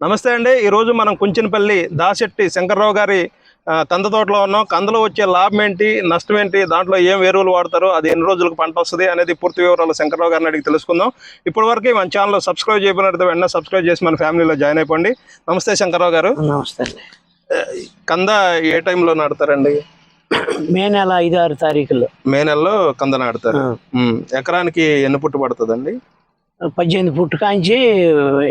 నమస్తే అండి. ఈరోజు మనం కుంచినపల్లి దాశెట్టి శంకర్రావు గారి ఆ, కంద తోటలో ఉన్నాం. కందలో వచ్చే లాభం ఏంటి నష్టం ఏంటి దాంట్లో ఏం ఎరువులు వాడతారు అది ఎన్ని రోజులకు పంట వస్తుంది అనేది పూర్తి వివరాలు శంకర్రావు గారిని అడిగి తెలుసుకుందాం. ఇప్పటి వరకు మన ఛానల్ సబ్స్క్రైబ్ చేయబడినట్టు వెంటనే సబ్స్క్రైబ్ చేసి మన ఫ్యామిలీలో జాయిన్ అయిపోండి. నమస్తే శంకర్రావు గారు. నమస్తే అండి. కంద ఏ టైంలో నాటుతారండి? మే నెల ఐదు ఆరు తారీఖులో మే నెలలో కంద నాటుతారు. ఉమ్, ఎకరానికి ఎన్ని పుట్టు పడుతుందండి? పద్దెనిమిది పుట్టు కాంచి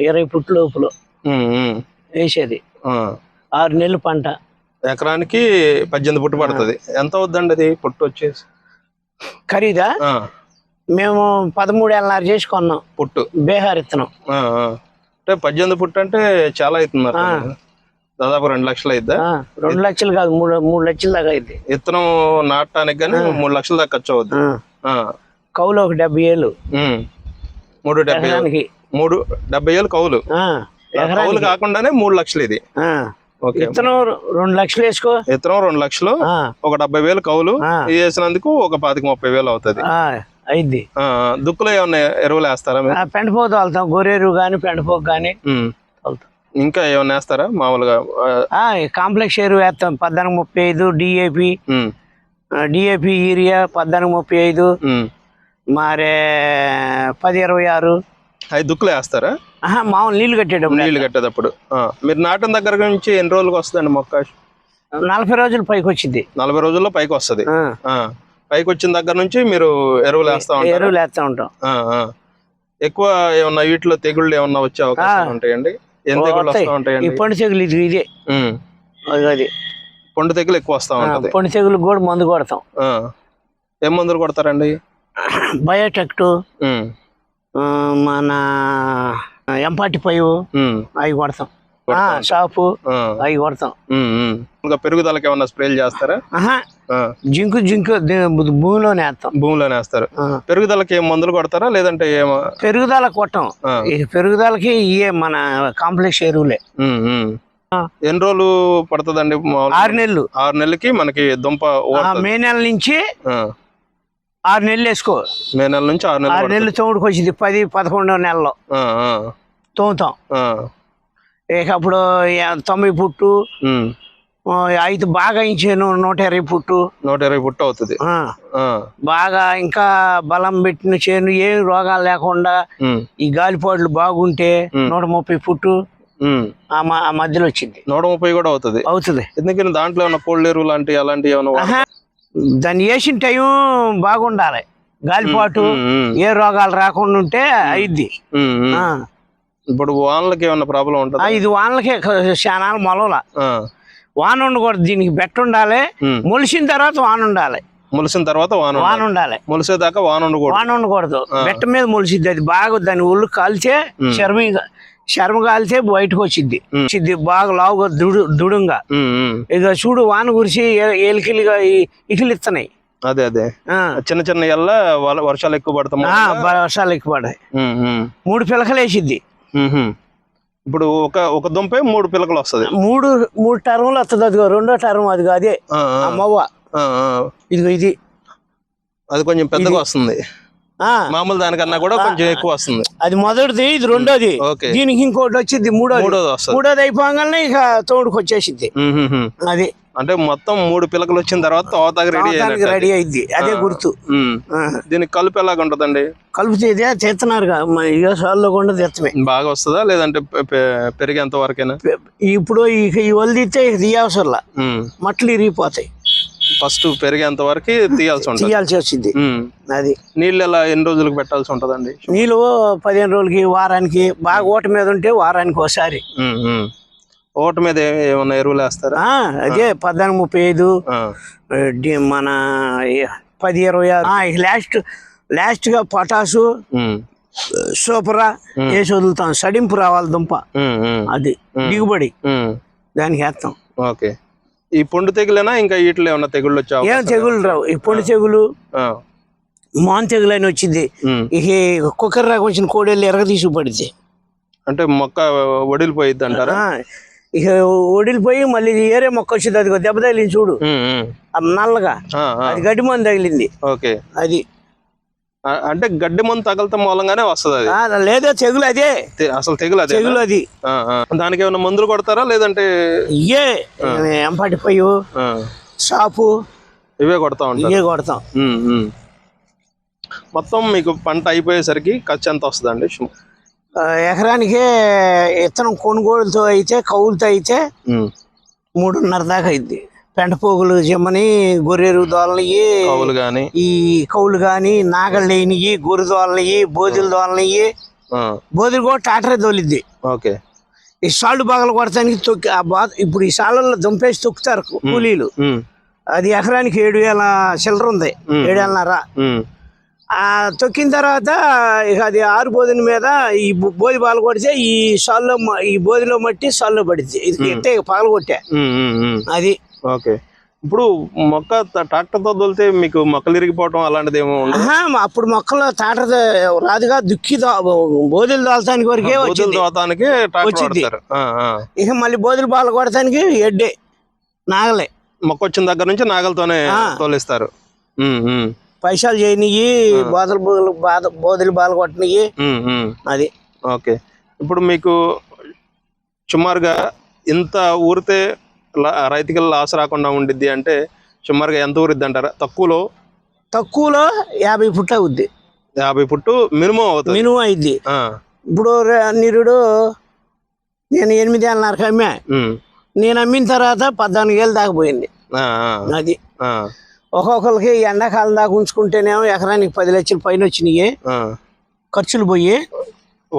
ఇరవై పుట్టు లోపల. వేసేది. ఆరు నెలలు పంట. ఎకరానికి పద్దెనిమిది పుట్టు పడుతుంది. ఎంత అవుద్దండి అది? పుట్టు వచ్చేసి? ఖరీదా? మేము పదమూడు ఏళ్ళన్నర చేసి కొన్నాం పుట్టు. బీహార్ ఇత్తనం. అంటే పద్దెనిమిది పుట్టు అంటే చాలా అవుతుంది. దాదాపు రెండు లక్షలు అయిద్దా? రెండు లక్షలు కాదు మూడు మూడు లక్షల దాకా అయింది విత్తనం నాటడానికి కానీ మూడు లక్షల దాకా ఖర్చు అవుద్ది. ఆ, కౌలు ఒక డెబ్బై ఏళ్ళు. మూడు డెబ్బై మూడు డెబ్బై ఏళ్ళు కౌలు. ఆ, కౌలు కాకుండానే మూడు లక్షలు ఇది. ఆ, ఓకే. ఇత్తనం రెండు లక్షలు వేసుకో. విత్తనం రెండు లక్షలు ఒక డెబ్బై వేలు కౌలు వేసినందుకు ఒక పాతిక ముప్పై వేలు అవుతుంది. అయింది. దుక్కులో ఏమన్నా ఎరువులు వేస్తారా పెంటపోతు వెళ్తాం గొర్రెరు కానీ ఉమ్. వెళ్తాం ఇంకా ఏమన్నా వేస్తారా? మామూలుగా కాంప్లెక్స్ ఎరువు వేస్తాం. పద్నాలుగు ముప్పై ఐదు డిఏపి డిఏపి యూరియా పద్నాలుగు ముప్పై ఐదు. మరి పది ఇరవై ఆరు. అవి దుక్కులు వేస్తారా? మామూలు నీళ్ళు కట్టేటప్పుడు నీళ్ళు కట్టేటప్పుడు. మీరు నాటిన దగ్గర నుంచి ఎన్ని రోజులకు వస్తుందండి మొక్క? నలభై రోజులు పైకి వచ్చింది నలభై రోజుల్లో పైకి వస్తుంది. పైకి వచ్చిన దగ్గర నుంచి మీరు ఎరువులు వేస్తా ఉంటారు? ఎరువులు వేస్తా ఉంటాం. ఎక్కువ ఏమన్నా వీటిలో తెగుళ్ళు ఏమన్నా వచ్చే అవకాశాలు ఉంటాయండి? ఏం తెగుళ్ళు. వస్తూ ఉంటాయండి? పొండి తెగులు ఇది ఇదే. అది. పొండు తెగులు ఎక్కువ వస్తూ ఉంటది. పొండి తెగులు కూడా మందు కొడతాం. ఏం మందులు కొడతారండి? బయోటెక్ట్. మన ఎంపాటి పైవు ఉమ్, అవి కొడతాం. ఆ, షాపు అవి కొడతాం. ఇంకా పెరుగుదలకి ఏమన్నా స్ప్రేలు చేస్తారా? జింకు జింకు భూమిలోనే వేస్తాం. భూమిలోనే వేస్తారు. పెరుగుదలకి ఏం మందులు కొడతారా? లేదంటే ఏమో పెరుగుదల కొట్టం. పెరుగుదలకి ఇయే మన కాంప్లెక్స్ ఎరువులే. ఎన్ని రోజులు పడుతుందండి? ఆరు నెలలు. ఆరు నెలలకి మనకి దుంప. మే నెల నుంచి ఆరు నెలలు వేసుకో. మే నెల నుంచి ఆరు నెలలు ఆరు. నెలలు తోడుకు వచ్చింది పది పదకొండవ నెలలో. ఆ, ఆ, తోముతాం. ఆ. ఇక అప్పుడు తొంభై పుట్టు ఉమ్. ఆ, ఐదు బాగా ఇంచాను నూట ఇరవై పుట్టు. నూట ఇరవై పుట్టు అవుతుంది. ఆ, ఆ, బాగా ఇంకా బలం పెట్టిన చేను ఏం రోగాలు లేకుండా ఉమ్, ఈ గాలిపాట్లు బాగుంటే. నూట ముప్పై పుట్టు ఉమ్. ఆ మ- ఆ మధ్యలో వచ్చింది. నూట ముప్పై కూడా అవుతుంది. అవుతుంది. ఎందుకని దాంట్లో ఏమన్నా కోల్డ్ ఎరువు లాంటి అలాంటివి వాడ- ఆహా, దాన్ని వేసిన టైం బాగుండాలి. గాలిపాటు ఏ రోగాలు రాకుండా ఉంటే అయిద్ది. ఇప్పుడు వానలకి ఏమన్నా ప్రాబ్లం ఉంటుందా? ఇది వానలకే శానాలు మొలవల. వాన ఉండకూడదు దీనికి బెట్ట ఉండాలి. మొలిసిన తర్వాత వాన ఉండాలి. మొలిసిన తర్వాత వాన వాన ఉండాలి. ఉండాలి. మొలిసేదాకా వాన ఉండకూడదు. వాన ఉండకూడదు. బెట్ట మీద మొలిసిద్ది అది. బాగా దాని ఒళ్ళు కాల్చే చర్మ చర్మ కాల్చే బయటకు వచ్చిద్ది వచ్చిద్ది బాగా లావుగా దుడు దుడుంగా. ఇక చూడు వాన కురిసి ఏ- ఏలికిలిగా ఇకిలిస్తున్నాయి అదే అదే. చిన్న చిన్న ఎల్ల వర్షాలు ఎక్కువ పడతాం ఆ, బ- వర్షాలు ఎక్కువ పడాయి మూడు పిలకలు వేసిద్ది ఇప్పుడు ఒక ఒక దుంపే మూడు పిలకలు వస్తది. మూడు మూడు టర్ములు వస్తుంది అదిగో రెండో టర్మ్ అదిగో అదే. ఆ, అమ్మవ్వ. ఇదిగో ఇది. అది కొంచెం పెద్దగా వస్తుంది. మామూలు దానికన్నా కూడా కొంచెం ఎక్కువ వస్తుంది. అది మొదటిది ఇది రెండోది. దీనికి ఇంకోటి వచ్చింది మూడోది. మూడోది వస్తుంది. మూడోది అయిపోగానే ఇక తోడుకు వచ్చేసిద్ది. అది. అంటే మొత్తం మూడు పిలకలు వచ్చిన తర్వాత తోతకి రెడీ రెడీ అయింది అదే గుర్తు. దీనికి కలుపు ఎలాగ ఉంటదండి కలుపుతే ఇదే తెస్తున్నారు సార్లు కూడా తెచ్చమే బాగా వస్తుందా? లేదంటే పెరిగేంత వరకేనా? ఇప్పుడు ఇక ఈ వదిలితే ఇక తీయవసరంలా. మట్లు ఇరిగిపోతాయి. ఫస్ట్ పెరిగేంత వరకు తీయాల్సి ఉంటుంది. తీయాల్సి వచ్చింది. అది. నీళ్ళు ఎలా ఎన్ని రోజులకు పెట్టాల్సి ఉంటదండి? నీళ్ళు పదిహేను రోజులకి వారానికి బాగా ఓట మీద ఉంటే వారానికి ఒకసారి. ఓట మీద ఏమన్నా ఎరువులు వేస్తారా? అదే పద్నాలుగు ముప్పై ఐదు మన పది ఇరవై ఆరు. లాస్ట్ లాస్ట్గా పొటాసు సూపరా వేసి వదులుతాం. సడింపు రావాలి దుంప. అది. దిగుబడి. దానికి వేస్తాం ఓకే. ఈ పొండు తెగులేనా? ఇంకా వీటిలో ఏమన్నా తెగుళ్ళు వచ్చే ఏం అవకాశాలు? తెగులు రావు. ఈ పొడి తెగులు. మాన్ తెగులు అని వచ్చింది. ఇక కుక్కర్ రాక వచ్చిన కోడేళ్ళు ఎరగ తీసి పడితే అంటే మొక్క వడిలిపోయిద్ది అంటారా ఇక ఒడిలిపోయి మళ్ళీ ఏరే మొక్క వచ్చింది. అది దెబ్బ తగిలింది చూడు. నల్లగా. అది గడ్డి మంది తగిలింది. ఓకే. అది అంటే గడ్డి మందు తగలటం మూలంగానే వస్తుంది అది. లేదో తెగులు అదే. అసలు తెగులు అదే తెగులు అది. దానికి ఏమైనా మందులు కొడతారా? లేదంటే ఇయే ఎంపటి పొయ్యి ఆ, షాపు ఇవే కొడతా ఉంటారు. ఇవే కొడతాం. మొత్తం మీకు పంట అయిపోయేసరికి ఖర్చు ఎంత వస్తుందండి? ఎకరానికి ఇత్తనం కొనుగోలుతో అయితే కౌలుతో అయితే. మూడున్నర దాకా అయింది. పెంట పోగులు జిమ్మని గొర్రెరు దోలనివి కవులు కానీ ఈ కౌలు కానీ నాగళ్ళు వేయనివి గొర్రె దోలనివి బోధులు దోలనివి బోధులు కూడా టాటరే తోలిద్ది ఓకే. ఈ సాళ్ళు బాగలు కొడటానికి తొక్కి ఆ బా ఇప్పుడు ఈ సాళ్ళల్లో దుంపేసి తొక్కుతారు కూలీలు. అది ఎకరానికి ఏడు వేల చిల్లర ఉంది. ఏడు వేలన్నర. ఆ తొక్కిన తర్వాత ఇక అది ఆరు బోధన మీద ఈ బోధి పాలు కొడితే ఈ సాల్లో ఈ బోధిలో మట్టి సాల్లో పడిద్ది. ఇది ఎట్టే పగల కొట్టా. ఉమ్, ఉమ్, ఉమ్. అది. ఓకే. ఇప్పుడు మొక్క ట్రాక్టర్తో తోలితే మీకు మొక్కలు ఇరిగిపోవటం అలాంటిది ఏమో అప్పుడు మొక్కలు తాట రాదుగా దుక్కి బోధులు దోలటానికి వరకే వచ్చింది. దోతానికి ట్రాక్టర్ వచ్చింది. ఇక మళ్ళీ బోధులు పాలు కొడటానికి ఎడ్డే నాగలే. మొక్క వచ్చిన దగ్గర నుంచి నాగలతోనే. తోలిస్తారు. పైసలు చేయనివి బోధలు బోధలు బాధ బోధులు పాలు కొట్టనివి. అది. ఓకే. ఇప్పుడు మీకు సుమారుగా ఇంత ఊరితే రైతుకి లాస్ రాకుండా ఉండిద్ది అంటే సుమారుగా ఎంత ఊరిద్ది అంటారా తక్కువలో? తక్కువలో యాభై పుట్ట అవుద్ది. యాభై పుట్టు మినిమం అవుతుంది. మినిమం అయింది ఇప్పుడు నిరుడు నేను ఎనిమిది ఏళ్ళన్నరకు అమ్మా. నేను అమ్మిన తర్వాత పద్నాలుగు ఏళ్ళు దాకా పోయింది. ఆ, ఆ, అది ఒక్కొక్కరికి ఎండాకాలం దాకా ఉంచుకుంటేనేమో ఎకరానికి పది లక్షల పైన వచ్చినాయి. ఖర్చులు పోయి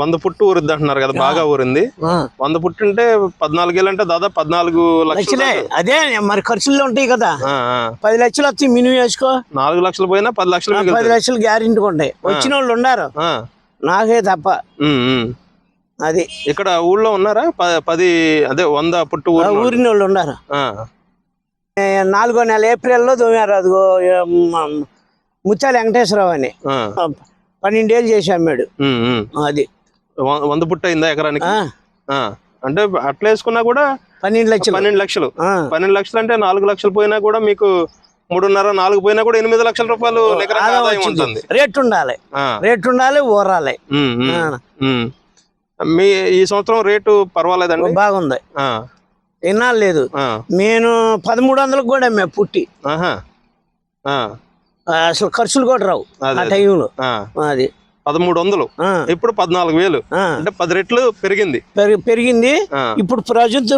వంద పుట్టు ఊరిద్ది అంటున్నారు కదా బాగా ఊరింది. వంద పుట్టు అంటే పద్నాలుగేళ్ళు అంటే దాదాపు పద్నాలుగు లక్షలు అదే మరి ఖర్చులు ఉంటాయి కదా. పది లక్షలు వస్తాయి మినిమం వేసుకో. నాలుగు లక్షలు పోయినా పది లక్షలు పది లక్షలు గ్యారెంటీ ఉంటాయి వచ్చిన వాళ్ళు ఉన్నారు నాకే తప్ప. అది. ఇక్కడ ఊళ్ళో ఉన్నారా? పది అదే వంద పుట్టు ఊరిన వాళ్ళు. ఉన్నారు నాలుగో నెల ఏప్రిల్లో దోమారు అదిగో ముత్యాల వెంకటేశ్వరరావు అని. పన్నెండేళ్ళు చేసి అమ్మాడు. అది. వంద పుట్టు అయిందా ఎకరానికి? అంటే అట్లా వేసుకున్నా కూడా పన్నెండు లక్షలు. పన్నెండు లక్షలు. పన్నెండు లక్షలు అంటే నాలుగు లక్షలు పోయినా కూడా మీకు మూడున్నర నాలుగు పోయినా కూడా ఎనిమిది లక్షల రూపాయలు. ఉంటుంది. రేట్ ఉండాలి రేట్ ఉండాలి ఉమ్. మీ ఈ సంవత్సరం రేటు పర్వాలేదండి? బాగుంది. ఆ, ఇన్నాళ్ళు లేదు. నేను పదమూడు వందలకు కూడా అమ్మా పుట్టి. అసలు ఖర్చులు కూడా రావు. ఆ టైంలో. అది. పదమూడు వందలు ఇప్పుడు పద్నాలుగు వేలు. అంటే పది రెట్లు పెరిగింది. పెరి- పెరిగింది. ఇప్పుడు ప్రజెంట్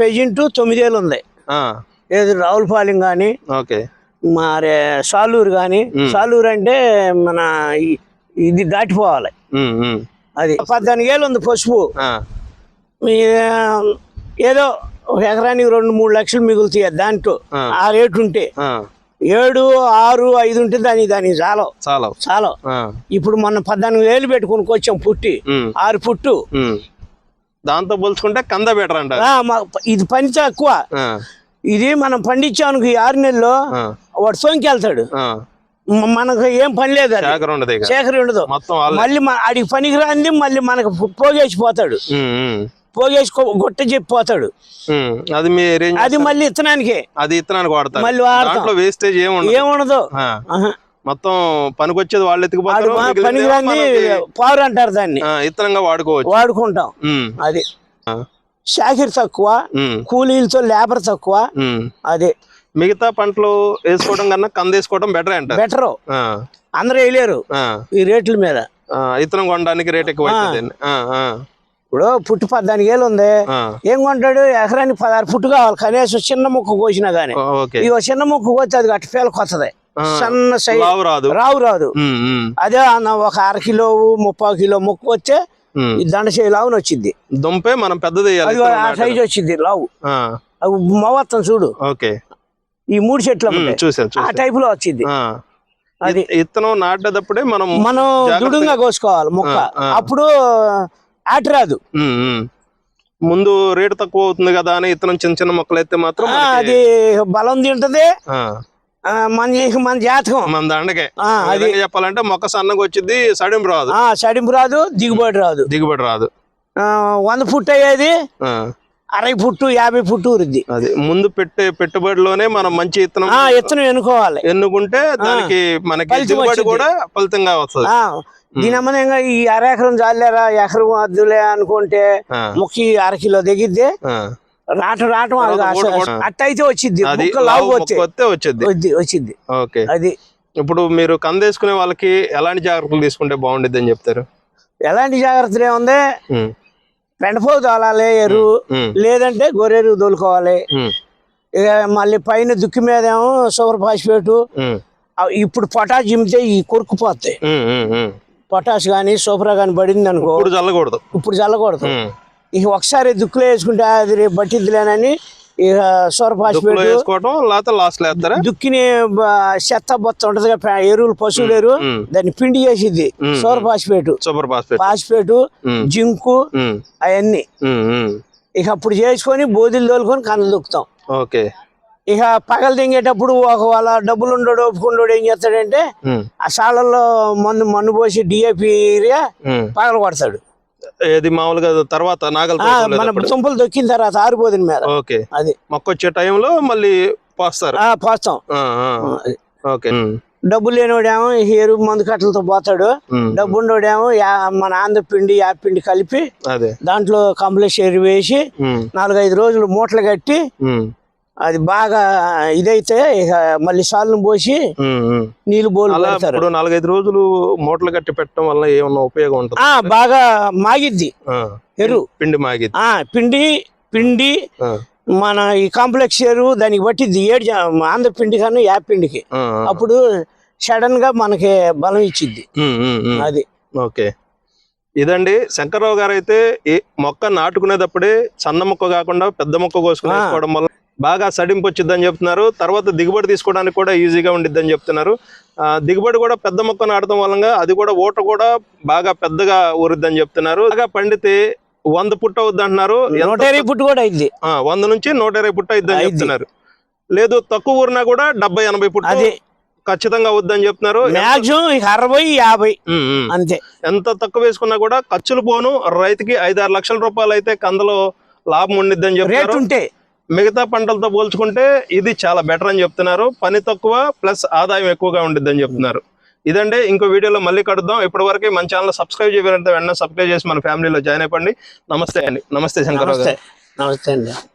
పేజెంట్ తొమ్మిదేళ్ళు ఉంది ఆ, ఏది రావులపాలెం కానీ ఓకే. మరి సాలూరు కానీ. సాలూరు అంటే మన ఇది దాటిపోవాలి. అది పద్నాలుగు ఏళ్ళు ఉంది పసుపు ఏదో ఒక ఎకరానికి రెండు మూడు లక్షలు మిగులుతాయి దాంట్లో. ఆ. రేటు ఉంటే ఏడు ఆరు ఐదు ఉంటే దాని దానికి చాలు చాలా చాలు ఇప్పుడు మొన్న పద్నాలుగు వేలు పెట్టుకుని వచ్చాం పుట్టి. ఆరు పుట్టు. దాంతో పోల్చుకుంటే కంద బెటర్ మా- ఇది పని తక్కువ. ఇది మనం పండించానికి ఈ ఆరు నెలల్లో వాడు సోంకి వెళ్తాడు. మనకు ఏం పని లేదు సేకరి ఉండదు మళ్ళీ ఆడికి పనికి రాంది మళ్ళీ మనకు పోగేసి పోతాడు ఉమ్, ఉమ్, పోగేసి కొ- గుట్ట చెప్పి పోతాడు. అది మీ అది మళ్ళీ ఇత్తనానికి. అది ఇత్తనానికి వాడతారు. మళ్ళీ. దాంట్లో వేస్టేజ్ ఏముండదు. ఆహా. మొత్తం పనికొచ్చేది వాళ్ళు ఎత్తుకుపోతారు పనికి పారు అంటారు దాన్ని. ఇత్తనంగా వాడుకోవచ్చు. వాడుకుంటాం. అది. షాకిర్ తక్కువ కూలీలతో లేబర్ తక్కువ. అదే. మిగతా పంటలు వేసుకోవడం కన్నా కంద వేసుకోవడం బెటర్ అంటారు. బెటరు ఆ, అందరూ వేయలేరు. ఈ రేట్ల మీద. ఆ, ఇత్తనం కొనడానికి రేట్ ఎక్కువ ఇప్పుడు పుట్టి పద్నాలుగు ఏళ్ళు ఉంది. ఏం కొంటాడు? ఎకరానికి పదహారు పుట్టు కావాలి. కనీసం చిన్న ముక్క కోసినా గానీ. ఇక చిన్న ముక్క కోస్తే అది గట్టి పేలకు వస్తుంది ఆ. సన్న సై లావు రాదు. రావు రాదు. అదే అన్న ఒక అర కిలో ముప్పై కిలో ముక్క. ఈ దండ చేయి లావుని వచ్చింది దుంపే మనం పెద్దది ఆ. సైజు వచ్చింది లావు. అవి మవత్తం చూడు. ఓకే. ఈ మూడు చెట్లు ఆ టైప్లో వచ్చింది. అది. ఇత్- ఇత్తనం నాటేటప్పుడే మనం మనం దుడుంగా కోసుకోవాలి ముక్క. అప్పుడు ఆట రాదు. ముందు రేటు తక్కువ అవుతుంది కదా అని ఇత్తనం చిన్న చిన్న మొక్కలు అయితే మాత్రం అది బలం తింటది. మన మన జాతకం. మన దండకే. అది. చెప్పాలంటే మొక్క సన్నగా వచ్చింది సడింపు రాదు. ఆ సడింపు రాదు దిగుబడి రాదు. దిగుబడి రాదు. వంద పుట్ అయ్యేది అరవై ఫుట్టు యాభై ఫుట్టు ఉరుద్ది అది. ముందు పెట్టే పెట్టుబడిలోనే మనం మంచి ఇత్తనం ఆ ఎత్తున ఎన్నుకోవాలి. ఎన్నుకుంటే దానికి మనకి దిగుబడి. కూడా ఫలితంగా వస్తుంది. దీని అమ్మనంగా ఈ అర ఎకరం జాలేరా ఎకరం వద్దులే అనుకుంటే ముక్కి అరకిలో దిగిద్ది ఓటు కూడా- అట్టయితే వచ్చింది వద్ది వచ్చిద్ది. ఓకే. అది. ఇప్పుడు మీరు కందేసుకునే వాళ్ళకి ఎలాంటి జాగ్రత్తలు తీసుకుంటే బాగుండిద్ది అని చెప్తారు? ఎలాంటి జాగ్రత్తలు ఏముంది? ఉమ్, పెండపోగు తోలాలి ఎరువు. లేదంటే గొర్రెరు తోలుకోవాలి. ఇక మళ్ళీ పైన దుక్కి మీద ఏమో సూపర్ ఫాస్ఫేటు. ఇప్పుడు పొటాష్ జిమ్మితే ఈ కొరుకుపోతాయి. పొటాష్ కానీ సూపర్ కానీ పడింది అనుకో ఇప్పుడు చల్లకూడదు ఇప్పుడు చల్లకూడదు. ఇక ఒకసారి దుక్కులో వేసుకుంటే అది రేపు బట్టిద్దిలేనని ఇక ఫాస్ఫేట్ వేసుకోవటం లేకపోతే లాస్ట్ వేస్తారా? దుక్కిని చెత్త బొత్త ఉంటది ఎరువులు పశువుల ఎరువు ఉమ్. దాన్ని పిండి చేసిద్ది. ఉమ్. సూపర్ ఉమ్, జింకు అవన్నీ. ఇక అప్పుడు చేసుకొని బోధులు తోలుకొని కన్ను దుక్కుతాం. ఓకే. ఇక పగలు తింగేటప్పుడు ఒకవేళ డబ్బులు ఉండడు ఒప్పుకుండోడు ఏం చేస్తాడంటే ఆ సాళ్ళల్లో మందు మన్ను పోసి డిఏపి ఏరియా. పగల కొడతాడు. ఏది మామూలుగా తర్వాత నాగల మన తుంపలు దొక్కిన తర్వాత ఆరిపోదిన మీద. ఓకే. అది. మొక్క వచ్చే టైంలో మళ్ళీ పోస్తారు. పోస్తాం. ఓకే. డబ్బులు లేనివాడేమో ఎరువు మందు కట్టలతో పోతాడు. డబ్బు ఉండేవాడేమో మన ఆంధ్ర పిండి యాప్ పిండి కలిపి అదే. దాంట్లో కంప్లెక్స్ ఎరువు వేసి నాలుగైదు రోజులు మూటలు కట్టి అది బాగా ఇదైతే ఇక మళ్ళీ సాల్ను పోసి. నీళ్ళు బోలు ఇప్పుడు నాలుగైదు రోజులు మూటలు కట్టి పెట్టడం వల్ల ఏమన్నా ఉపయోగం ఉంటుంది? బాగా మాగిద్ది. ఎరువు పిండి మాగిద్ది. పిండి పిండి మన ఈ కాంప్లెక్స్ ఎరువు దానికి బట్టిద్ది ఏడు ఆంధ్ర పిండి కన్నా యాప్ పిండికి. అప్పుడు సడన్గా మనకి బలం ఇచ్చిద్ది. అది. ఓకే. ఇదండి శంకర్రావు గారు అయితే మొక్క నాటుకునేటప్పుడే సన్న మొక్క కాకుండా పెద్ద మొక్క కోసుకుని వల్ల బాగా సడింపు వచ్చిద్దని చెప్తున్నారు. తర్వాత దిగుబడి తీసుకోవడానికి కూడా ఈజీగా ఉండిద్దని చెప్తున్నారు. దిగుబడి కూడా పెద్ద మొక్క నాటడం వల్ల అది కూడా ఊట కూడా బాగా పెద్దగా ఊరిద్దని చెప్తున్నారు. బాగా పండితే వంద పుట్ట అవుద్ది అంటున్నారు. ఎంత- నూట ఇరవై పుట్టు కూడా అయింది. వంద నుంచి నూట ఇరవై పుట్ట అయిద్ది. చెప్తున్నారు. లేదు తక్కువ ఊరినా కూడా డెబ్బై ఎనభై పుట్ట అది ఖచ్చితంగా అవుద్దని చెప్తున్నారు. మాక్సిమం అరవై యాభై. అంతే. ఎంత తక్కువ వేసుకున్నా కూడా ఖర్చులు పోను. రైతుకి ఐదారు లక్షల రూపాయలు అయితే కందలో లాభం ఉండిద్దని రేట్ చెప్తున్నారు ఉంటే మిగతా పంటలతో పోల్చుకుంటే ఇది చాలా బెటర్ అని చెప్తున్నారు. పని తక్కువ ప్లస్ ఆదాయం ఎక్కువగా ఉండిద్దని చెప్తున్నారు. ఇదండి ఇంకో వీడియోలో మళ్ళీ కడుద్దాం ఇప్పటి వరకు మన ఛానల్ సబ్స్క్రైబ్ చేయాలంటే వెంటనే సబ్స్క్రైబ్ చేసి మన ఫ్యామిలీలో జాయిన్ అయిపోండి. నమస్తే అండి. నమస్తే శంకర్ నమస్తే. నమస్తే అండి.